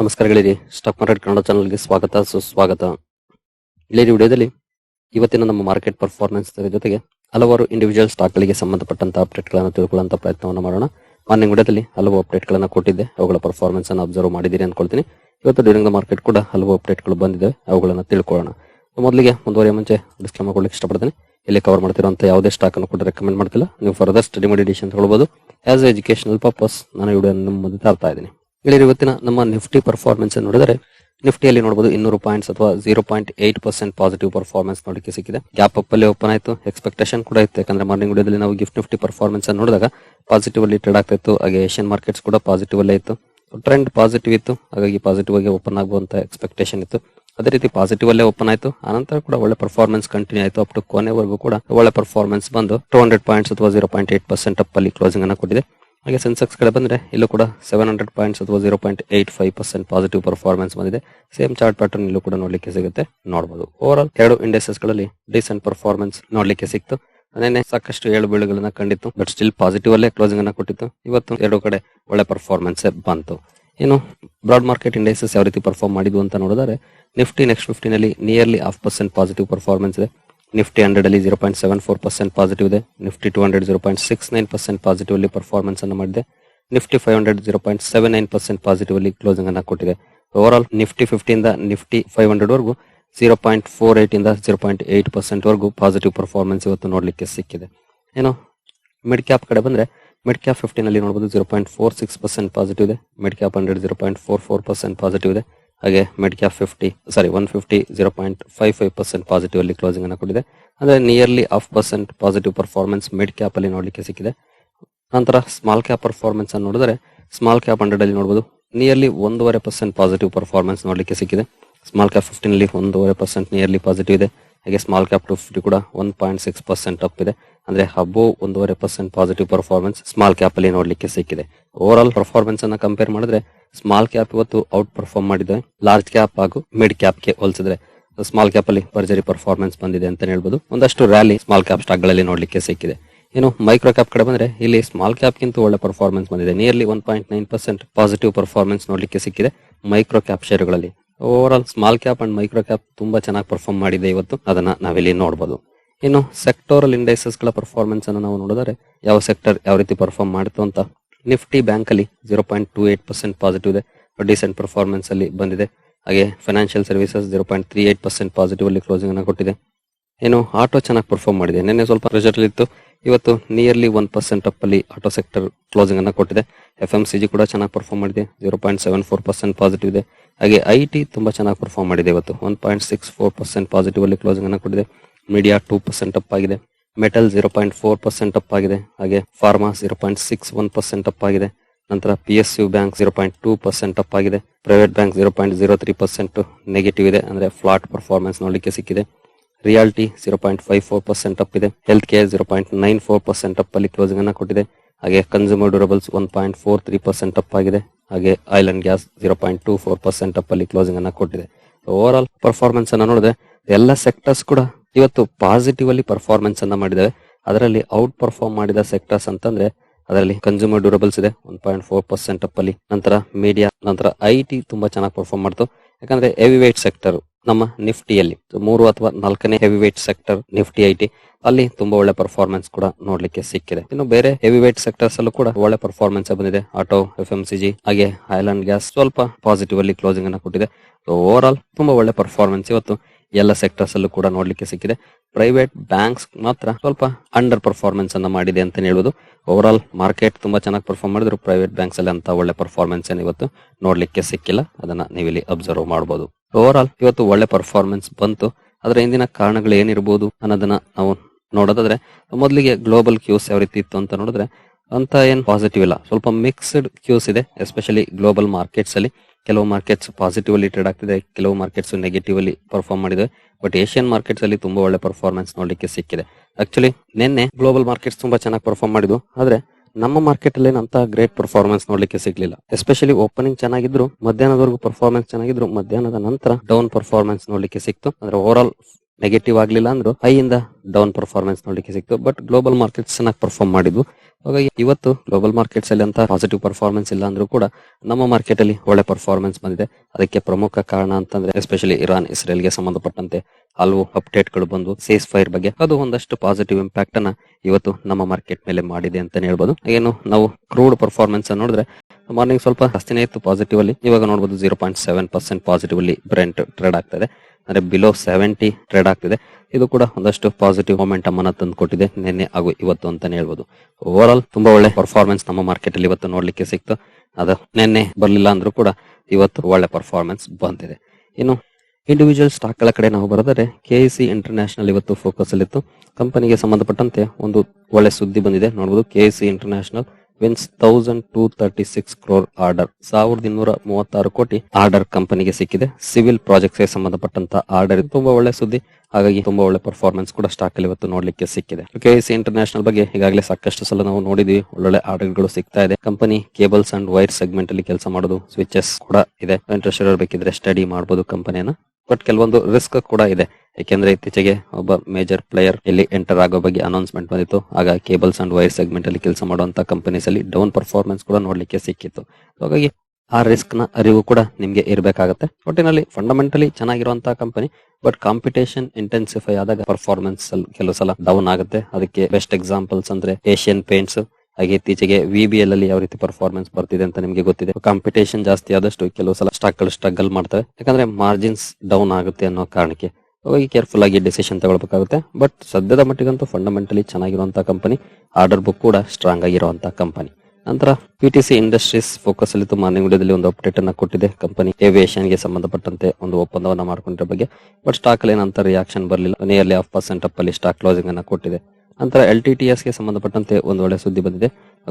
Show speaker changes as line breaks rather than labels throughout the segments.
ನಮಸ್ಕಾರಗಳಿರಿ stock market Kannada ಚಾನಲ್ಗೆ ಸ್ವಾಗತ, ಸುಸ್ವಾಗತ. ಇಲ್ಲಿರಿ ವಿಡಿಯೋದಲ್ಲಿ ಇವತ್ತಿನ ನಮ್ಮ ಮಾರ್ಕೆಟ್ ಪರ್ಫಾರ್ಮೆನ್ಸ್ ಜೊತೆಗೆ ಹಲವಾರು ಇಂಡಿವಿಜುವಲ್ ಸ್ಟಾಕ್ಗಳಿಗೆ ಸಂಬಂಧಪಟ್ಟಂತ ಅಪ್ಡೇಟ್ಗಳನ್ನು ತಿಳ್ಕೊಳ್ಳುವಂತ ಪ್ರಯತ್ನವನ್ನು ಮಾಡೋಣ. ಮಾರ್ನಿಂಗ್ ವಿಡಿಯೋದಲ್ಲಿ ಹಲವು ಅಪ್ಡೇಟ್ಗಳನ್ನು ಕೊಟ್ಟಿದ್ದೆ. ಅವುಗಳ ಪರ್ಫಾರ್ಮೆನ್ಸ್ ಅನ್ನು ಅಬ್ಸರ್ವ್ ಮಾಡಿದ್ದೀರಿ ಅನ್ಕೊಳ್ತೀನಿ. ಇವತ್ತು ಡ್ಯೂರಿಂಗ್ ದ ಮಾರ್ಕೆಟ್ ಕೂಡ ಹಲವು ಅಪ್ಡೇಟ್ಗಳು ಬಂದಿದೆ. ಅವುಗಳನ್ನು ತಿಳ್ಕೊಳ್ಳೋಣ. ಮೊದಲಿಗೆ ಒಂದುವರೆ ಮುಂಚೆ ಡಿಸ್ಕ್ಲೇಮರ್ ಕೊಡ್ಲಿಕ್ಕೆ ಇಷ್ಟಪಡ್ತೀನಿ. ಇಲ್ಲಿ ಕವರ್ ಮಾಡ್ತಿರುವಂತಹ ಯಾವುದೇ ಸ್ಟಾಕ್ ಅನ್ನು ಕೂಡ ರೆಕಮೆಂಡ್ ಮಾಡ್ತಿಲ್ಲ. ನೀವು ಫರ್ದರ್ ಸ್ಟಡಿ ಮಾಡಿ ಅಂತ ಹೇಳ್ಬೋದು. ಆಸ್ ಎಜುಕೇಶನಲ್ ಪರ್ಪಸ್ ನಾನು ವಿಡಿಯೋ ಮುಂದೆ ತರ್ತಾ ಇದ್ದೀನಿ. ಇಲ್ಲಿ ಇವತ್ತಿನ ನಮ್ಮ ನಿಫ್ಟಿ ಪರ್ಫಾರ್ಮೆನ್ಸ್ ನೋಡಿದರೆ, ನಿಫ್ಟಿಯಲ್ಲಿ ನೋಡಬಹುದು ಇನ್ನೂರು ಪಾಯಿಂಟ್ಸ್ ಅಥವಾ zero point eight percent positive performance ನೋಡಲಿಕ್ಕೆ ಸಿಕ್ಕಿದೆ. ಗ್ಯಾಪ್ ಅಪ್ ಅಲ್ಲಿ ಓಪನ್ ಆಯಿತು ಎಕ್ಸ್ಪೆಕ್ಟೇಷನ್ ಕೂಡ ಇತ್ತು. ಯಾಕಂದ್ರೆ ಮಾರ್ನಿಂಗ್ ವಿಡಿಯೋದಲ್ಲಿ ನಾವು ಗಿಫ್ಟ್ ನಿಫ್ಟಿ ಪರ್ಫಾರ್ಮೆನ್ಸ್ ನೋಡಿದಾಗ ಪಾಸಿಟಿವ್ ಅಲ್ಲಿ ಟ್ರೇಡ್ ಆಗ್ತಾ ಇತ್ತು. ಹಾಗೆ ಏಷ್ಯನ್ ಮಾರ್ಕೆಟ್ಸ್ ಕೂಡ ಪಾಸಿಟಿವ್ ಅಲ್ಲೇ ಇತ್ತು ಟ್ರೆಂಡ್ ಪಾಸಿಟಿವ್ ಇತ್ತು. ಹಾಗಾಗಿ ಪಾಸಿಟಿವ್ ಆಗಿ ಓಪನ್ ಆಗುವಂತ ಎಕ್ಸ್ಪೆಕ್ಟೇಷನ್ ಇತ್ತು. ಅದೇ ರೀತಿ ಪಾಸಿಟಿವ್ ಅಲ್ಲೇ ಓಪನ್ ಆಯಿತು. ಆನಂತರ ಕೂಡ ಒಳ್ಳೆ ಪರ್ಫಾರ್ಮೆನ್ಸ್ ಕಂಟಿನ್ಯೂ ಆಯಿತು. ಅಪ್ ಟು ಕೊನೆವರೆಗೂ ಕೂಡ ಒಳ್ಳೆ ಪರ್ಫಾರ್ಮೆನ್ಸ್ ಬಂದು ಟೂ ಹಂಡ್ರೆಡ್ ಪಾಯಿಂಟ್ಸ್ ಅಥವಾ zero point eight percent up ಅಲ್ಲಿ ಕ್ಲೋಸಿಂಗ್ ಅನ್ನು ಕೊಟ್ಟಿದೆ. ಹಾಗೆ ಸೆನ್ಸೆಕ್ಸ್ ಕಡೆ ಬಂದ್ರೆ ಇಲ್ಲೂ ಕೂಡ ಸೆವೆನ್ ಹಂಡ್ರೆಡ್ ಪಾಯಿಂಟ್ಸ್ ಅಥವಾ zero point eight five percent positive performance ಬಂದಿದೆ. ಸೇಮ್ ಚಾರ್ಟ್ ಪ್ಯಾಟರ್ನ್ ಇಲ್ಲೂ ಕೂಡ ನೋಡಲಿಕ್ಕೆ ಸಿಗುತ್ತೆ ನೋಡಬಹುದು ಓವರ್ ಆಲ್ ಎರಡು ಇಂಡೆಕ್ಸಸ್ಗಳಲ್ಲಿ ಡಿಸೆಂಟ್ ಪರ್ಫಾರ್ಮೆನ್ಸ್ ನೋಡಲಿಕ್ಕೆ ಸಿಕ್ತು. ನಿನ್ನೆ ಸಾಕಷ್ಟು ಏಳು ಬೀಳುಗಳನ್ನ ಕಂಡಿತ್ತು ಬಟ್ ಸ್ಟಿಲ್ ಪಾಸಿಟಿವ್ ಅಲ್ಲೇ ಕ್ಲೋಸಿಂಗ್ ಅನ್ನ ಕೊಟ್ಟಿತ್ತು. ಇವತ್ತು ಎರಡು ಕಡೆ ಒಳ್ಳೆ ಪರ್ಫಾರ್ಮೆನ್ಸ್ ಬಂತು. ಇನ್ನು ಬ್ರಾಡ್ ಮಾರ್ಕೆಟ್ ಇಂಡೆಕ್ಸಸ್ ಯಾವ ರೀತಿ ಪರ್ಫಾರ್ಮ್ ಮಾಡಿದ್ವು ಅಂತ ನೋಡಿದರೆ Nifty next ಫಿಫ್ಟಿನಲ್ಲಿ nearly half percent positive performance ಇದೆ. ನಿಫ್ಟಿ ಹಂಡ್ರೆಡ್ ಅಲ್ಲಿ zero point seven four percent positive ಇದೆ. Nifty two hundred zero point six nine percent positive ಅಲ್ಲಿ ಪರ್ಫಾರ್ಮೆನ್ಸ್ ಅನ್ನು ಮಾಡಿದೆ. Nifty five hundred zero point seven nine percent positive ಅಲ್ಲಿ closing ಅನ್ನು ಕೊಟ್ಟಿದೆ. Over all Nifty ಫಿಫ್ಟಿಯಿಂದ Nifty five hundred ವರೆಗೂ zero point four eight ಇಂದ ಜೀರೋ ಪಾಯಿಂಟ್ ಏಯ್ಟ್ ಪರ್ಸೆಂಟ್ ವರೆಗೂ ಪಾಸಿಟಿವ್ ಪರ್ಫಾರ್ಮೆನ್ಸ್ ಇವತ್ತು ನೋಡಲಿಕ್ಕೆ ಸಿಕ್ಕಿದೆ. ಏನು? ಮಿಡ್ ಕ್ಯಾಪ್ ಕಡೆ ಬಂದ್ರೆ ಮಿಡ್ ಕ್ಯಾಪ್ ಫಿಫ್ಟಿನಲ್ಲಿ ನೋಡ್ಬೋದು zero point four six percent positive ಇದೆ. Mid cap hundred zero point four four percent positive ಇದೆ. ಹಾಗೆ mid cap fifty sorry one fifty zero point five five percent positive ಅಲ್ಲಿ closing ಅನ್ನು ಕೊಟ್ಟಿದೆ. ಅಂದ್ರೆ nearly half percent positive performance mid cap ಅಲ್ಲಿ ನೋಡ್ಲಿಕ್ಕೆ ಸಿಕ್ಕಿದೆ. ನಂತರ ಸ್ಮಾಲ್ ಕ್ಯಾಪ್ ಪರ್ಫಾರ್ಮೆನ್ಸ್ ಅನ್ನು ನೋಡಿದ್ರೆ ಸ್ಮಾಲ್ ಕ್ಯಾಪ್ ಹಂಡ್ರೆಡ್ ಅಲ್ಲಿ ನೋಡಬಹುದು ನಿಯರ್ಲಿ ಒಂದೂವರೆ ಪರ್ಸೆಂಟ್ ಪಾಸಿಟಿವ್ ಪರ್ಫಾರ್ಮೆನ್ಸ್ ನೋಡಲಿಕ್ಕೆ ಸಿಕ್ಕಿದೆ. ಸ್ಮಾಲ್ ಕ್ಯಾಪ್ ಫಿಫ್ಟೀನ್ ಅಲ್ಲಿ ಒಂದೂವರೆ ಪರ್ಸೆಂಟ್ ನಿಯರ್ಲಿ ಪಾಸಿಟಿವ್ ಇದೆ. ಹಾಗೆ ಸ್ಮಾಲ್ ಕ್ಯಾಪ್ ಟು ಫಿಫ್ಟಿ ಕೂಡ one point six percent up ಇದೆ. ಅಂದ್ರೆ ಹಬ್ಬೋ ಒಂದೂವರೆ percent positive performance small cap ಅಲ್ಲಿ ನೋಡ್ಲಿಕ್ಕೆ ಸಿಕ್ಕಿದೆ. ಓವರ್ ಆಲ್ ಪರ್ಫಾರ್ಮೆನ್ಸ್ ಅನ್ನ ಕಂಪೇರ್ ಮಾಡಿದ್ರೆ ಸ್ಮಾಲ್ ಕ್ಯಾಪ್ ಇವತ್ತು ಔಟ್ ಪರ್ಫಾರ್ಮ್ ಮಾಡಿದೆ. ಲಾರ್ಜ್ ಕ್ಯಾಪ್ ಹಾಗೂ ಮಿಡ್ ಕ್ಯಾಪ್ಗೆ ಹೋಲಿಸಿದ್ರೆ ಸ್ಮಾಲ್ ಕ್ಯಾಪ್ ಅಲ್ಲಿ ಭರ್ಜರಿ ಪರ್ಫಾರ್ಮೆನ್ಸ್ ಬಂದಿದೆ ಅಂತ ಹೇಳ್ಬೋದು. ಒಂದಷ್ಟು ರ್ಯಾಲಿ ಸ್ಮಾಲ್ ಕ್ಯಾಪ್ ಸ್ಟಾಕ್ಗಳಲ್ಲಿ ನೋಡ್ಲಿಕ್ಕೆ ಸಿಕ್ಕಿದೆ. ಇನ್ನು ಮೈಕ್ರೋ ಕ್ಯಾಪ್ ಕಡೆ ಬಂದ್ರೆ ಇಲ್ಲಿ ಸ್ಮಾಲ್ ಕ್ಯಾಪ್ ಗಿಂತ ಒಳ್ಳೆ ಪರ್ಫಾರ್ಮೆನ್ಸ್ ಬಂದಿದೆ. Nearly one point nine percent positive performance ನೋಡ್ಲಿಕ್ಕೆ ಸಿಕ್ಕಿದೆ micro cap ಶೇರುಗಳಲ್ಲಿ over all small cap and micro cap ತುಂಬಾ ಚೆನ್ನಾಗಿ ಪರ್ಫಾರ್ಮ್ ಮಾಡಿದೆ ಇವತ್ತು. ಅದನ್ನ ನಾವಿಲ್ಲಿ ನೋಡಬಹುದು ಇನ್ನು ಸೆಕ್ಟೋರಲ್ ಇಂಡೈಸಸ್ಗಳ ಪರ್ಫಾರ್ಮೆನ್ಸ್ ಅನ್ನು ನಾವು ನೋಡಿದರೆ ಯಾವ ಸೆಕ್ಟರ್ ಯಾವ ರೀತಿ ಪರ್ಫಾರ್ಮ್ ಮಾಡಿತು ಅಂತ ನಿಫ್ಟಿ ಬ್ಯಾಂಕ್ ಅಲ್ಲಿ zero point two eight percent positive ಇದೆ. ಡಿಸೆಂಟ್ ಪರ್ಫಾರ್ಮೆನ್ಸ್ ಅಲ್ಲಿ ಬಂದಿದೆ. ಹಾಗೆ financial services zero point three eight percent positive ಅಲ್ಲಿ ಕ್ಲೋಸಿಂಗ್ ಅನ್ನು ಕೊಟ್ಟಿದೆ. ಏನು ಆಟೋ ಚೆನ್ನಾಗಿ ಪರ್ಫಾರ್ಮ್ ಮಾಡಿದೆ. ನಿನ್ನೆ ಸ್ವಲ್ಪ ಪ್ರೆಷರ್ ಇತ್ತು. ಇವತ್ತು ನಿಯರ್ಲಿ ಒನ್ ಪರ್ಸೆಂಟ್ ಅಪ್ ಅಲ್ಲಿ ಆಟೋ ಸೆಕ್ಟರ್ ಕ್ಲೋಸಿಂಗ್ ಅನ್ನ ಕೊಟ್ಟಿದೆ. ಎಫ್ ಎಂ ಸಿ ಜಿ ಕೂಡ ಚೆನ್ನಾಗಿ ಪರ್ಫಾರ್ಮ್ ಮಾಡಿದೆ. Zero point seven four percent positive ಇದೆ. ಹಾಗೆ ಐ ಟಿ ತುಂಬಾ ಚೆನ್ನಾಗಿ ಪರ್ಫಾರ್ಮ್ ಮಾಡಿದೆ ಇವತ್ತು. One point six four percent positive ಅಲ್ಲಿ ಕ್ಲೋಸಿಂಗ್ ಅನ್ನು ಕೊಟ್ಟಿದೆ. ಮೀಡಿಯಾ ಟೂ ಪರ್ಸೆಂಟ್ ಅಪ್ ಆಗಿದೆ. Metal zero point four percent up ಆಗಿದೆ. ಹಾಗೆ pharma zero point six one percent up ಆಗಿದೆ. ನಂತರ P S U bank zero point two percent up ಆಗಿದೆ. Private bank zero point zero three percent negative ಇದೆ. ಅಂದ್ರೆ flat performance ನೋಡಲಿಕ್ಕೆ ಸಿಕ್ಕಿದೆ. Realty zero point five four percent up ಇದೆ. Health care zero point nine four percent up ಅಲ್ಲಿ closing ಅನ್ನ ಕೊಟ್ಟಿದೆ. ಹಾಗೆ consumer durables one point four three percent up ಆಗಿದೆ. ಹಾಗೆ oil and gas zero point two four percent up ಅಲ್ಲಿ closing ಅನ್ನ ಕೊಟ್ಟಿದೆ. ಓವರ್ ಆಲ್ ಪರ್ಫಾರ್ಮೆನ್ಸ್ ಅನ್ನ ನೋಡಿದ್ರೆ ಎಲ್ಲ ಸೆಕ್ಟರ್ಸ್ ಕೂಡ ಇವತ್ತು ಪಾಸಿಟಿವ್ ಅಲ್ಲಿ ಪರ್ಫಾರ್ಮೆನ್ಸ್ ಅನ್ನ ಮಾಡಿದಾವೆ. ಅದರಲ್ಲಿ ಔಟ್ ಪರ್ಫಾರ್ಮ್ ಮಾಡಿದ ಸೆಕ್ಟರ್ಸ್ ಅಂತಂದ್ರೆ ಅದರಲ್ಲಿ ಕನ್ಸ್ಯೂಮರ್ ಡ್ಯೂರಬಲ್ಸ್ ಇದೆ one point four percent up ಅಲ್ಲಿ. ನಂತರ ಮೀಡಿಯಾ ನಂತರ ಐ ಟಿ ತುಂಬಾ ಚೆನ್ನಾಗಿ ಪರ್ಫಾರ್ಮ್ ಮಾಡ್ತು. ಯಾಕಂದ್ರೆ ಹೆವಿ ವೇಟ್ ಸೆಕ್ಟರ್ ನಮ್ಮ ನಿಫ್ಟಿಯಲ್ಲಿ, ಮೂರು ಅಥವಾ ನಾಲ್ಕನೇ heavy weight sector Nifty I T ಅಲ್ಲಿ ತುಂಬಾ ಒಳ್ಳೆ ಪರ್ಫಾರ್ಮೆನ್ಸ್ ಕೂಡ ನೋಡ್ಲಿಕ್ಕೆ ಸಿಕ್ಕಿದೆ. ಇನ್ನು ಬೇರೆ ಹೆವಿ ವೇಟ್ ಸೆಕ್ಟರ್ಸ್ ಅಲ್ಲೂ ಕೂಡ ಒಳ್ಳೆ ಪರ್ಫಾರ್ಮೆನ್ಸ್ ಬಂದಿದೆ. Auto F M C G ಹಾಗೆ ಐಲ್ಯಾಂಡ್ ಗ್ಯಾಸ್ ಸ್ವಲ್ಪ ಪಾಸಿಟಿವ್ ಅಲ್ಲಿ ಕ್ಲೋಸಿಂಗ್ ಅನ್ನ ಕೊಟ್ಟಿದೆ. ಓವರ್ ಆಲ್ ತುಂಬಾ ಒಳ್ಳೆ ಪರ್ಫಾರ್ಮೆನ್ಸ್ ಇವತ್ತು. ಎಲ್ಲ ಸೆಕ್ಟರ್ಸ್ ಅಲ್ಲೂ ಕೂಡ ನೋಡ್ಲಿಕ್ಕೆ ಸಿಕ್ಕಿದೆ. ಪ್ರೈವೇಟ್ ಬ್ಯಾಂಕ್ಸ್ ಮಾತ್ರ ಸ್ವಲ್ಪ ಅಂಡರ್ ಪರ್ಫಾರ್ಮೆನ್ಸ್ ಅನ್ನ ಮಾಡಿದೆ ಅಂತ ಹೇಳ್ಬೋದು. ಓವರ್ ಆಲ್ ಮಾರ್ಕೆಟ್ ತುಂಬಾ ಚೆನ್ನಾಗಿ ಪರ್ಫಾರ್ಮ್ ಮಾಡಿದ್ರು. ಪ್ರೈವೇಟ್ ಬ್ಯಾಂಕ್ಸ್ ಅಲ್ಲಿ ಅಂತ ಒಳ್ಳೆ ಪರ್ಫಾರ್ಮೆನ್ಸ್ ಏನು ಇವತ್ತು ನೋಡ್ಲಿಕ್ಕೆ ಸಿಕ್ಕಿಲ್ಲ. ಅದನ್ನ ನೀವಿಲ್ಲಿ ಅಬ್ಸರ್ವ್ ಮಾಡಬಹುದು ಓವರ್ ಆಲ್ ಇವತ್ತು ಒಳ್ಳೆ ಪರ್ಫಾರ್ಮೆನ್ಸ್ ಬಂತು. ಅದರ ಹಿಂದಿನ ಕಾರಣಗಳು ಏನಿರಬಹುದು ಅನ್ನೋದನ್ನ ನಾವು ನೋಡೋದಾದ್ರೆ, ಮೊದಲಿಗೆ ಗ್ಲೋಬಲ್ ಕ್ಯೂಸ್ ಯಾವ ರೀತಿ ಇತ್ತು ಅಂತ ನೋಡಿದ್ರೆ ಅಂತ ಏನ್ ಪಾಸಿಟಿವ್ ಇಲ್ಲ. ಸ್ವಲ್ಪ ಮಿಕ್ಸ್ಡ್ ಕ್ಯೂಸ್ ಇದೆ ಎಸ್ಪೆಷಲಿ ಗ್ಲೋಬಲ್ ಮಾರ್ಕೆಟ್ಸ್ ಅಲ್ಲಿ. ಕೆಲವು ಮಾರ್ಕೆಟ್ಸ್ ಪಾಸಿಟಿವ್ ಅಲ್ಲಿ ಟ್ರೇಡ್ ಆಗ್ತಿದೆ, ಕೆಲವು ಮಾರ್ಕೆಟ್ಸ್ ನೆಗೆಟಿವ್ ಅಲ್ಲಿ ಪರ್ಫಾರ್ಮ್ ಮಾಡಿದೆ ಬಟ್ ಏಷ್ಯನ್ ಮಾರ್ಕೆಟ್ಸ್ ಅಲ್ಲಿ ತುಂಬಾ ಒಳ್ಳೆ ಪರ್ಫಾರ್ಮೆನ್ಸ್ ನೋಡ್ಲಿಕ್ಕೆ ಸಿಕ್ಕಿದೆ. ಆಕ್ಚುಲಿ ನಿನ್ನೆ ಗ್ಲೋಬಲ್ ಮಾರ್ಕೆಟ್ಸ್ ತುಂಬಾ ಚೆನ್ನಾಗಿ ಪರ್ಫಾರ್ಮ್ ಮಾಡಿದ್ವು, ಆದ್ರೆ ನಮ್ಮ ಮಾರ್ಕೆಟ್ ಅಲ್ಲಿ ಅಂತ ಗ್ರೇಟ್ ಪರ್ಫಾರ್ಮೆನ್ಸ್ ನೋಡ್ಲಿಕ್ಕೆ ಸಿಗ್ಲಿಲ್ಲ. ಎಸ್ಪೆಷಲಿ ಓಪನಿಂಗ್ ಚೆನ್ನಾಗಿದ್ರು, ಮಧ್ಯಾಹ್ನದವರೆಗೂ ಪರ್ಫಾರ್ಮೆನ್ಸ್ ಚೆನ್ನಾಗಿದ್ರು, ಮಧ್ಯಾಹ್ನದ ನಂತರ ಡೌನ್ ಪರ್ಫಾರ್ಮೆನ್ಸ್ ನೋಡ್ಲಿಕ್ಕೆ ಸಿಕ್ತು. ಅಂದ್ರೆ ಓವರ್ ಆಲ್ ನೆಗೆಟಿವ್ ಆಗ್ಲಿಲ್ಲ ಅಂದ್ರು ಹೈ ಇಂದ ಡೌನ್ ಪರ್ಫಾರ್ಮೆನ್ಸ್ ನೋಡಲಿಕ್ಕೆ ಸಿಕ್ತು. ಬಟ್ ಗ್ಲೋಬಲ್ ಮಾರ್ಕೆಟ್ಸ್ ಚೆನ್ನಾಗಿ ಪರ್ಫಾರ್ಮ್ ಮಾಡಿದ್ವು. ಹಾಗಾಗಿ ಇವತ್ತು ಗ್ಲೋಬಲ್ ಮಾರ್ಕೆಟ್ಸ್ ಅಲ್ಲಿ ಅಂತ ಪಾಸಿಟಿವ್ ಪರ್ಫಾರ್ಮೆನ್ಸ್ ಇಲ್ಲ ಅಂದ್ರೂ ಕೂಡ ನಮ್ಮ ಮಾರ್ಕೆಟ್ ಅಲ್ಲಿ ಒಳ್ಳೆ ಪರ್ಫಾರ್ಮೆನ್ಸ್ ಬಂದಿದೆ. ಅದಕ್ಕೆ ಪ್ರಮುಖ ಕಾರಣ ಅಂತಂದ್ರೆ ಎಸ್ಪೆಷಲಿ ಇರಾನ್ ಇಸ್ರೇಲ್ಗೆ ಸಂಬಂಧಪಟ್ಟಂತೆ ಹಲವು ಅಪ್ಡೇಟ್ಗಳು ಬಂದು ಸೇಸ್ ಫೈರ್ ಬಗ್ಗೆ ಅದು ಒಂದಷ್ಟು ಪಾಸಿಟಿವ್ ಇಂಪ್ಯಾಕ್ಟ್ ಅನ್ನ ಇವತ್ತು ನಮ್ಮ ಮಾರ್ಕೆಟ್ ಮೇಲೆ ಮಾಡಿದೆ ಅಂತಾನೆ ಹೇಳ್ಬೋದು. ಏನು ನಾವು ಕ್ರೂಡ್ ಪರ್ಫಾರ್ಮೆನ್ಸ್ ನೋಡಿದ್ರೆ ಮಾರ್ನಿಂಗ್ ಸ್ವಲ್ಪ ಜಾಸ್ತಿನೇ ಇತ್ತು ಪಾಸಿಟಿವ್ ಅಲ್ಲಿ. ಇವಾಗ ನೋಡಬಹುದು zero point seven percent positive ಅಲ್ಲಿ ಬ್ರೆಂಟ್ ಟ್ರೇಡ್ ಆಗ್ತದೆ ಅಂದ್ರೆ ಬಿಲೋ ಸೆವೆಂಟಿ ಟ್ರೇಡ್ ಆಗ್ತಿದೆ. ಇದು ಕೂಡ ಒಂದಷ್ಟು ಪಾಸಿಟಿವ್ ಮೊಮೆಂಟಮ್ ಅನ್ನ ತಂದು ಕೊಟ್ಟಿದೆ ನಿನ್ನೆ ಹಾಗೂ ಇವತ್ತು ಅಂತಾನೆ ಹೇಳ್ಬೋದು. ಓವರ್ ಆಲ್ ತುಂಬಾ ಒಳ್ಳೆ ಪರ್ಫಾರ್ಮೆನ್ಸ್ ನಮ್ಮ ಮಾರ್ಕೆಟ್ ಅಲ್ಲಿ ಇವತ್ತು ನೋಡ್ಲಿಕ್ಕೆ ಸಿಕ್ತು. ಅದು ನಿನ್ನೆ ಬರ್ಲಿಲ್ಲ ಅಂದ್ರೂ ಕೂಡ ಇವತ್ತು ಒಳ್ಳೆ ಪರ್ಫಾರ್ಮೆನ್ಸ್ ಬಂದಿದೆ. ಇನ್ನು ಇಂಡಿವಿಜುವಲ್ ಸ್ಟಾಕ್ಗಳ ಕಡೆ ನಾವು ಬರೆದರೆ ಕೆಇಸಿ ಇಂಟರ್ನ್ಯಾಷನಲ್ ಇವತ್ತು ಫೋಕಸ್ ಅಲ್ಲಿತ್ತು. ಕಂಪನಿಗೆ ಸಂಬಂಧಪಟ್ಟಂತೆ ಒಂದು ಒಳ್ಳೆ ಸುದ್ದಿ ಬಂದಿದೆ. ನೋಡಬಹುದು KEC International wins thousand two thirty six crore order ಸಾವಿರದ ಇನ್ನೂರ ಮೂವತ್ತಾರು ಕೋಟಿ ಆರ್ಡರ್ ಕಂಪನಿಗೆ ಸಿಕ್ಕಿದೆ. ಸಿವಿಲ್ ಪ್ರಾಜೆಕ್ಟ್ಸ್ಗೆ ಸಂಬಂಧಪಟ್ಟಂತ ಆರ್ಡರ್ ತುಂಬಾ ಒಳ್ಳೆ ಸುದ್ದಿ. ಹಾಗಾಗಿ ತುಂಬಾ ಒಳ್ಳೆ ಪರ್ಫಾರ್ಮೆನ್ಸ್ ಕೂಡ ಸ್ಟಾಕ್ ಅಲ್ಲಿ ಇವತ್ತು ನೋಡ್ಲಿಕ್ಕೆ ಸಿಕ್ಕಿದೆ. ಕೆಎಸಿ ಇಂಟರ್ನ್ಯಾಷನಲ್ ಬಗ್ಗೆ ಈಗಾಗಲೇ ಸಾಕಷ್ಟು ಸಲ ನಾವು ನೋಡಿದ್ವಿ. ಒಳ್ಳೊಳ್ಳೆ ಆರ್ಡರ್ಗಳು ಸಿಗ್ತಾ ಇದೆ. Company cables and wire segment ಅಲ್ಲಿ ಕೆಲಸ ಮಾಡೋದು ಸ್ವಿಚಸ್ ಕೂಡ ಇದೆ. ಇಂಟ್ರೆಸ್ಟ್ ಬೇಕಿದ್ರೆ ಸ್ಟಡಿ ಮಾಡಬಹುದು ಕಂಪನಿಯನ್ನ ಬಟ್ ಕೆಲವೊಂದು ರಿಸ್ಕ್ ಕೂಡ ಇದೆ. ಯಾಕೆಂದ್ರೆ ಇತ್ತೀಚೆಗೆ ಒಬ್ಬ ಮೇಜರ್ ಪ್ಲೇಯರ್ ಇಲ್ಲಿ ಎಂಟರ್ ಆಗೋ ಬಗ್ಗೆ ಅನೌನ್ಸ್ಮೆಂಟ್ ಬಂದಿತ್ತು. ಆಗ ಕೇಬಲ್ಸ್ ಅಂಡ್ ವೈರ್ ಸೆಗ್ಮೆಂಟ್ ಅಲ್ಲಿ ಕೆಲಸ ಮಾಡುವಂತ ಕಂಪನೀಸ್ ಅಲ್ಲಿ ಡೌನ್ ಪರ್ಫಾರ್ಮೆನ್ಸ್ ಕೂಡ ನೋಡ್ಲಿಕ್ಕೆ ಸಿಕ್ಕಿತ್ತು. ಹಾಗಾಗಿ ಆ ರಿಸ್ಕ್ನ ಅರಿವು ಕೂಡ ನಿಮ್ಗೆ ಇರಬೇಕಾಗತ್ತೆ. ಒಟ್ಟಿನಲ್ಲಿ ಫಂಡಮೆಂಟಲಿ ಚೆನ್ನಾಗಿರುವಂತಹ ಕಂಪನಿ ಬಟ್ ಕಾಂಪಿಟೇಷನ್ ಇಂಟೆನ್ಸಿಫೈ ಆದಾಗ ಪರ್ಫಾರ್ಮೆನ್ಸ್ ಕೆಲವು ಸಲ ಡೌನ್ ಆಗುತ್ತೆ. ಅದಕ್ಕೆ ಬೆಸ್ಟ್ ಎಕ್ಸಾಂಪಲ್ಸ್ ಅಂದ್ರೆ ಏಷ್ಯನ್ ಪೇಂಟ್ಸ್ ಹಾಗೆ ಇತ್ತೀಚೆಗೆ ವಿ ಅಲ್ಲಿ ಯಾವ ರೀತಿ ಪರ್ಫಾರ್ಮೆನ್ಸ್ ಬರ್ತಿದೆ ಅಂತ ನಿಮಗೆ ಗೊತ್ತಿದೆ. ಕಾಂಪಿಟೇಷನ್ ಜಾಸ್ತಿ ಆದಷ್ಟು ಕೆಲವು ಸಲ ಸ್ಟಾಕ್ಗಳು ಸ್ಟ್ರಗಲ್ ಮಾಡ್ತವೆ. ಯಾಕಂದ್ರೆ ಮಾರ್ಜಿನ್ಸ್ ಡೌನ್ ಆಗುತ್ತೆ ಅನ್ನೋ ಕಾರಣಕ್ಕೆ. ಹಾಗಾಗಿ ಕೇರ್ಫುಲ್ ಆಗಿ ಡಿಸಿಷನ್ ತಗೊಳ್ಬೇಕಾಗುತ್ತೆ. ಬಟ್ ಸದ್ಯದ ಮಟ್ಟಿಗಂತೂ ಫಂಡಮೆಂಟಲಿ ಚೆನ್ನಾಗಿರುವಂತಹ ಕಂಪನಿ ಆರ್ಡರ್ ಬುಕ್ ಕೂಡ ಸ್ಟ್ರಾಂಗ್ ಆಗಿರುವಂತಹ ಕಂಪನಿ ನಂತರ ಪಿ ಟಿ ಇಂಡಸ್ಟ್ರೀಸ್ ಫೋಕಸ್ ಅಲ್ಲಿ ಮಾರ್ನಿಂಗ್ ವಿಡಿಯೋದಲ್ಲಿ ಒಂದು ಅಪ್ಡೇಟ್ ಅನ್ನ ಕೊಟ್ಟಿದೆ. ಕಂಪನಿ ಏವಿಯೇಷನ್ಗೆ ಸಂಬಂಧಪಟ್ಟಂತೆ ಒಂದು ಒಪ್ಪಂದವನ್ನ ಮಾಡ್ಕೊಂಡಿರೋ ಬಗ್ಗೆ. ಬಟ್ ಸ್ಟಾಕ್ ಅಲ್ಲಿ ಏನಂತ ರಿಯಾಕ್ಷನ್ ಬರಲಿಲ್ಲ. ನಿಯರ್ಲಿ ಹಾಫ್ ಪರ್ಸೆಂಟ್ ಅಪ್ ಅಲ್ಲಿ ಸ್ಟಾಕ್ ಕ್ಲೋಸಿಂಗ್ ಅನ್ನ ಕೊಟ್ಟಿದೆ. ನಂತರ ಎಲ್ ಟಿ ಟಿ ಎಸ್ಗೆ ಸಂಬಂಧಪಟ್ಟಂತೆ ಒಂದು ಒಳ್ಳೆ ಸುದ್ದಿ ಬಂದಿದೆ.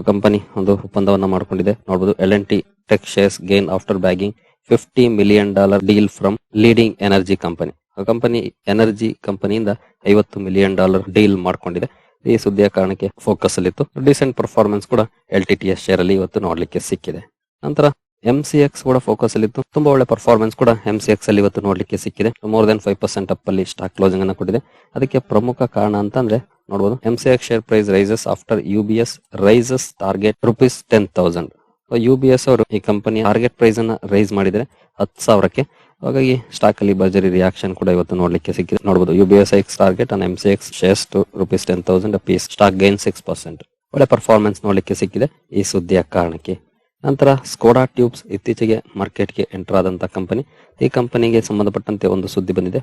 ಕಂಪನಿ ಒಂದು ಒಪ್ಪಂದವನ್ನು ಮಾಡಿಕೊಂಡಿದೆ. ನೋಡಬಹುದು L N T tech shares gain after bagging fifty million dollar deal from leading energy company company energy ಕಂಪನಿಯಿಂದ ಐವತ್ತು ಮಿಲಿಯನ್ ಡಾಲರ್ ಡೀಲ್ ಮಾಡಿಕೊಂಡಿದೆ. ಈ ಸುದ್ದಿಯ ಕಾರಣಕ್ಕೆ ಫೋಕಸ್ ಅಲ್ಲಿತ್ತು. ಡಿಸೆಂಟ್ ಪರ್ಫಾರ್ಮೆನ್ಸ್ ಕೂಡ L T T S share ಅಲ್ಲಿ ಇವತ್ತು ನೋಡ್ಲಿಕ್ಕೆ ಸಿಕ್ಕಿದೆ. ನಂತರ ಎಂ ಸಿ ಎಕ್ಸ್ ಕೂಡ ಫೋಕಸ್ ಅಲ್ಲಿ ತುಂಬಾ ಒಳ್ಳೆ ಪರ್ಫಾರ್ಮೆನ್ಸ್ ಕೂಡ ಎಂ ಸಿ ಎಕ್ಸ್ ಅಲ್ಲಿ ಇವತ್ತು ನೋಡ್ಲಿಕ್ಕೆ ಸಿಕ್ಕಿದೆ. More than five percent up ಅಲ್ಲಿ ಸ್ಟಾಕ್ ಕ್ಲೋಸಿಂಗ್ ಅನ್ನು ಕೊಟ್ಟಿದೆ. ಅದಕ್ಕೆ ಪ್ರಮುಖ ಕಾರಣ ಅಂತಂದ್ರೆ ನೋಡಬಹುದು M C X share price rises after U B S raises target rupees ten thousand U B S ಅವರು ಈ ಕಂಪನಿ ಟಾರ್ಗೆಟ್ ಪ್ರೈಸ್ ಅನ್ನ ರೈಸ್ ಮಾಡಿದ್ರೆ ಹತ್ತು ಸಾವಿರಕ್ಕೆ. ಹಾಗಾಗಿ ಸ್ಟಾಕ್ ಅಲ್ಲಿ ಬರ್ಜರಿ ರಿಯಾಕ್ಷನ್ ಕೂಡ ಇವತ್ತು ನೋಡ್ಲಿಕ್ಕೆ ಸಿಕ್ಕಿದೆ. ನೋಡಬಹುದು U B S X target and M C X shares to rupees ten thousand piece stock gain six percent ಒಳ್ಳೆ ಪರ್ಫಾರ್ಮೆನ್ಸ್ ನೋಡ್ಲಿಕ್ಕೆ ಸಿಕ್ಕಿದೆ ಈ ಸುದ್ದಿಯ ಕಾರಣಕ್ಕೆ. ನಂತರ ಸ್ಕೋಡಾ ಟ್ಯೂಬ್ಸ್ ಇತ್ತೀಚೆಗೆ ಮಾರ್ಕೆಟ್ಗೆ ಎಂಟರ್ ಆದಂತಹ ಕಂಪನಿ ಈ ಕಂಪನಿಗೆ ಸಂಬಂಧಪಟ್ಟಂತೆ ಒಂದು ಸುದ್ದಿ ಬಂದಿದೆ.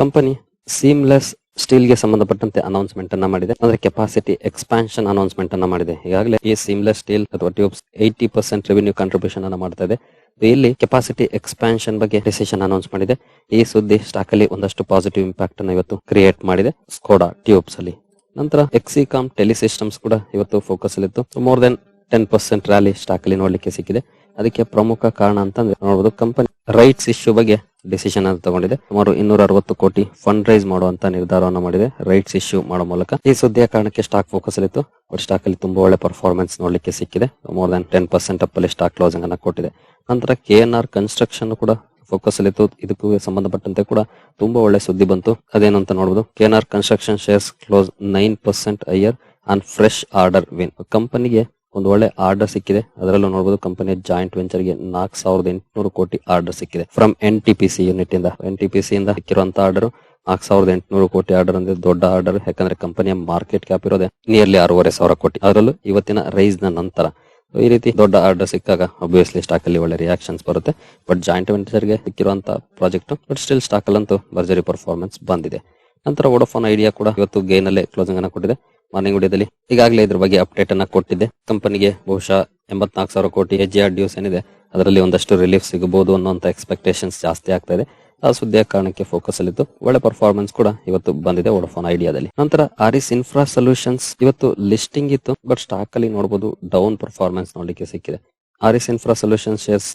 ಕಂಪನಿ ಸೀಮ್ಲೆಸ್ ಸ್ಟೀಲ್ಗೆ ಸಂಬಂಧಪಟ್ಟಂತೆ ಅನೌನ್ಸ್ಮೆಂಟ್ ಅನ್ನ ಮಾಡಿದೆ. ಅಂದ್ರೆ ಕೆಪಾಸಿಟಿ ಎಕ್ಸ್ಪಾನ್ಷನ್ ಅನೌನ್ಸ್ಮೆಂಟ್ ಅನ್ನ ಮಾಡಿದೆ. ಈಗಾಗಲೇ ಈ ಸೀಮ್ಲೆಸ್ ಸ್ಟೀಲ್ ಅಥವಾ tubes eighty percent revenue contribution ಅನ್ನ ಮಾಡ್ತಾ ಇದೆ. ಇಲ್ಲಿ ಕೆಪಾಸಿಟಿ ಎಕ್ಸ್ಪಾನ್ಷನ್ ಬಗ್ಗೆ ಡಿಸಿಷನ್ ಅನೌನ್ಸ್ ಮಾಡಿದೆ. ಈ ಸುದ್ದಿ ಸ್ಟಾಕ್ ಅಲ್ಲಿ ಒಂದಷ್ಟು ಪಾಸಿಟಿವ್ ಇಂಪ್ಯಾಕ್ಟ್ ಅನ್ನ ಇವತ್ತು ಕ್ರಿಯೇಟ್ ಮಾಡಿದೆ ಸ್ಕೋಡಾ ಟ್ಯೂಬ್ಸ್ ಅಲ್ಲಿ. ನಂತರ ಎಕ್ಸಿಕಾಮ್ ಟೆಲಿಸಿಸ್ಟಮ್ಸ್ ಕೂಡ ಇವತ್ತು focus ಅಲ್ಲಿತ್ತು. More than ten percent rally stock ಅಲ್ಲಿ ನೋಡ್ಲಿಕ್ಕೆ ಸಿಕ್ಕಿದೆ. ಅದಕ್ಕೆ ಪ್ರಮುಖ ಕಾರಣ ಅಂತಂದ್ರೆ ನೋಡಬಹುದು ಕಂಪನಿ ರೈಟ್ಸ್ ಇಶ್ಯೂ ಬಗ್ಗೆ ಡಿಸಿಷನ್ ಅನ್ನು ತಗೊಂಡಿದೆ. ಸುಮಾರು ಇನ್ನೂರ ಅರವತ್ತು ಕೋಟಿ ಫಂಡ್ ರೈಸ್ ಮಾಡುವಂತ ನಿರ್ಧಾರವನ್ನು ಮಾಡಿದೆ ರೈಟ್ಸ್ ಇಶ್ಯೂ ಮಾಡೋ ಮೂಲಕ. ಈ ಸುದ್ದಿಯ ಕಾರಣಕ್ಕೆ ಸ್ಟಾಕ್ ಫೋಕಸ್ ಅಲ್ಲಿತ್ತು ಬಟ್ ಸ್ಟಾಕ್ ಅಲ್ಲಿ ತುಂಬಾ ಒಳ್ಳೆ ಪರ್ಫಾರ್ಮೆನ್ಸ್ ನೋಡ್ಲಿಕ್ಕೆ ಸಿಕ್ಕಿದೆ. More than ten percent up ಅಲ್ಲಿ ಸ್ಟಾಕ್ ಕ್ಲೋಸಿಂಗ್ ಅನ್ನ ಕೊಟ್ಟಿದೆ. ನಂತರ ಕೆ ಎನ್ ಆರ್ ಕನ್ಸ್ಟ್ರಕ್ಷನ್ ಕೂಡ ಫೋಕಸ್ ಅಲ್ಲಿತ್ತು ಇದಕ್ಕೂ ಸಂಬಂಧಪಟ್ಟಂತೆ ಕೂಡ ತುಂಬಾ ಒಳ್ಳೆ ಸುದ್ದಿ ಬಂತು. ಅದೇನು ಅಂತ ನೋಡಬಹುದು K N R construction shares close nine percent higher on fresh order win ಕಂಪನಿಗೆ ಒಂದು ಒಳ್ಳೆ ಆರ್ಡರ್ ಸಿಕ್ಕಿದೆ. ಅದರಲ್ಲೂ ನೋಡಬಹುದು ಕಂಪನಿಯ ಜಾಯಿಂಟ್ ವೆಂಚರ್ಗೆ ನಾಲ್ಕು ಸಾವಿರದ ಎಂಟುನೂರು ಕೋಟಿ ಆರ್ಡರ್ ಸಿಕ್ಕಿದೆ. From N T P C unit ಇಂದ ಎನ್ ಟಿ ಪಿ ಸಿ ಇಂದ ಸಿಕ್ಕಿರುವಂತಹ ಆರ್ಡರ್ ನಾಲ್ಕು ಸಾವಿರದ ಎಂಟುನೂರು ಕೋಟಿ ಆರ್ಡರ್ ಅಂದ್ರೆ ದೊಡ್ಡ ಆರ್ಡರ್. ಯಾಕಂದ್ರೆ ಕಂಪನಿಯ ಮಾರ್ಕೆಟ್ ಕ್ಯಾಪ್ ಇರೋದೇ ನಿಯರ್ಲಿ ಆರೂವರೆ ಸಾವಿರ ಕೋಟಿ. ಅದರಲ್ಲೂ ಇವತ್ತಿನ ರೈಸ್ನ ನಂತರ ಈ ರೀತಿ ದೊಡ್ಡ ಆರ್ಡರ್ ಸಿಕ್ಕಾಗ ಅಬ್ವಿಯಸ್ಲಿ ಸ್ಟಾಕ್ ಅಲ್ಲಿ ಒಳ್ಳೆ ರಿಯಾಕ್ಷನ್ಸ್ ಬರುತ್ತೆ. ಬಟ್ ಜಾಯಿಂಟ್ ವೆಂಚರ್ಗೆ ಸಿಕ್ಕಿರುವಂತಹ ಪ್ರಾಜೆಕ್ಟ್ ಬಟ್ ಸ್ಟಿಲ್ ಸ್ಟಾಕ್ ಅಲ್ಲಂತೂ ಭರ್ಜರಿ ಪರ್ಫಾರ್ಮೆನ್ಸ್ ಬಂದಿದೆ. ನಂತರ ವೋಡೋಫೋನ್ ಐಡಿಯಾ ಕೂಡ ಇವತ್ತು ಗೇನ್ ಅಲ್ಲೇ ಕ್ಲೋಸಿಂಗ್ ಅನ್ನ ಕೊಟ್ಟಿದೆ. ಮಾರ್ನಿಂಗ್ ವಿಡಿಯೋದಲ್ಲಿ ಈಗಾಗಲೇ ಇದ್ರ ಬಗ್ಗೆ ಅಪ್ಡೇಟ್ ಅನ್ನ ಕೊಟ್ಟಿದ್ದೆ. ಕಂಪನಿಗೆ ಬಹುಶಃ ಎಂಬತ್ನಾಲ್ಕು ಸಾವಿರ ಕೋಟಿ ಆರ್ ಡ್ಯೂಸ್ ಏನಿದೆ, ಅದರಲ್ಲಿ ಒಂದಷ್ಟು ರಿಲೀಫ್ ಸಿಗಬಹುದು ಅನ್ನುವಂತ ಎಕ್ಸ್ಪೆಕ್ಟೇಷನ್ಸ್ ಜಾಸ್ತಿ ಆಗ್ತಾ ಇದೆ. ಆ ಸುದ್ದಿಯ ಕಾರಣಕ್ಕೆ ಫೋಕಸ್ ಅಲ್ಲಿತ್ತು. ಒಳ್ಳೆ ಪರ್ಫಾರ್ಮೆನ್ಸ್ ಕೂಡ ಇವತ್ತು ಬಂದಿದೆ ವೋಡಫೋನ್ ಐಡಿಯಾದಲ್ಲಿ ನಂತರ ಆರಿಸ್ ಇನ್ಫ್ರಾ ಸೊಲ್ಯೂಷನ್ಸ್ ಇವತ್ತು ಲಿಸ್ಟಿಂಗ್ ಇತ್ತು ಬಟ್ ಸ್ಟಾಕ್ ಅಲ್ಲಿ ನೋಡಬಹುದು ಡೌನ್ ಪರ್ಫಾರ್ಮೆನ್ಸ್ ನೋಡ್ಲಿಕ್ಕೆ ಸಿಕ್ಕಿದೆ. Aris Infra Solutions shares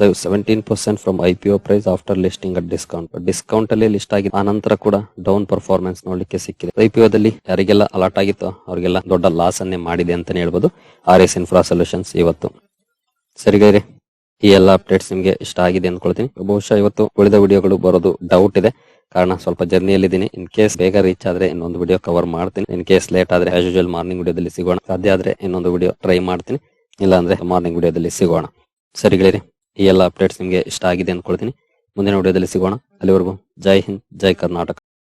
dive seventeen percent from I after listing listing at discount ಅಲ್ಲಿ ಲಿಸ್ಟ್ ಆಗಿದೆ ಆ ನಂತರ ಕೂಡ ಡೌನ್ ಪರ್ಫಾರ್ಮೆನ್ಸ್ ನೋಡ್ಲಿಕ್ಕೆ ಸಿಕ್ಕಿದೆ. ಐ ಪಿ ದಲ್ಲಿ ಯಾರಿಗೆಲ್ಲ ಅಲರ್ಟ್ ಆಗಿತ್ತು ಅವರಿಗೆಲ್ಲ ದೊಡ್ಡ ಲಾಸ್ ಅನ್ನೇ ಮಾಡಿದೆ ಅಂತಾನೆ ಹೇಳ್ಬೋದು. ಆರ್ ಎಸ್ ಇನ್ಫ್ರಾ ಸೊಲ್ಯೂಷನ್ಸ್ ಇವತ್ತು ಸರಿಗೈರಿ ಈ ಎಲ್ಲ ಅಪ್ಡೇಟ್ಸ್ ನಿಮ್ಗೆ ಇಷ್ಟ ಆಗಿದೆ ಅಂದ್ಕೊಳ್ತೀನಿ ಬಹುಶಃ ಇವತ್ತು ಉಳಿದ ವಿಡಿಯೋಗಳು ಬರೋದು ಡೌಟ್ ಇದೆ. ಕಾರಣ ಸ್ವಲ್ಪ ಜರ್ನಿಯಲ್ಲಿದ್ದೀನಿ ಇನ್ ಕೇಸ್ ಬೇಗ ರೀಚ್ ಆದ್ರೆ ಇನ್ನೊಂದು ವಿಡಿಯೋ ಕವರ್ ಮಾಡ್ತೀನಿ. ಇನ್ ಕೇಸ್ ಲೇಟ್ ಆದ್ರೆ ಆಸ್ ಯೂಶಲ್ ಮಾರ್ನಿಂಗ್ ವಿಡಿಯೋದಲ್ಲಿ ಸಿಗೋಣ. ಸಾಧ್ಯ ಆದ್ರೆ ಇನ್ನೊಂದು ವಿಡಿಯೋ ಟ್ರೈ ಮಾಡ್ತೀನಿ. ಇಲ್ಲ ಅಂದ್ರೆ ಮಾರ್ನಿಂಗ್ ವಿಡಿಯೋದಲ್ಲಿ ಸಿಗೋಣ. ಸರಿ ಗೆಳೆಯರಿ, ಈ ಎಲ್ಲ ಅಪ್ಡೇಟ್ಸ್ ನಿಮಗೆ ಇಷ್ಟ ಆಗಿದೆ ಅನ್ಕೊಳ್ತೀನಿ. ಮುಂದಿನ ವಿಡಿಯೋದಲ್ಲಿ ಸಿಗೋಣ. ಅಲ್ಲಿವರೆಗೂ ಜೈ ಹಿಂದ್, ಜೈ ಕರ್ನಾಟಕ.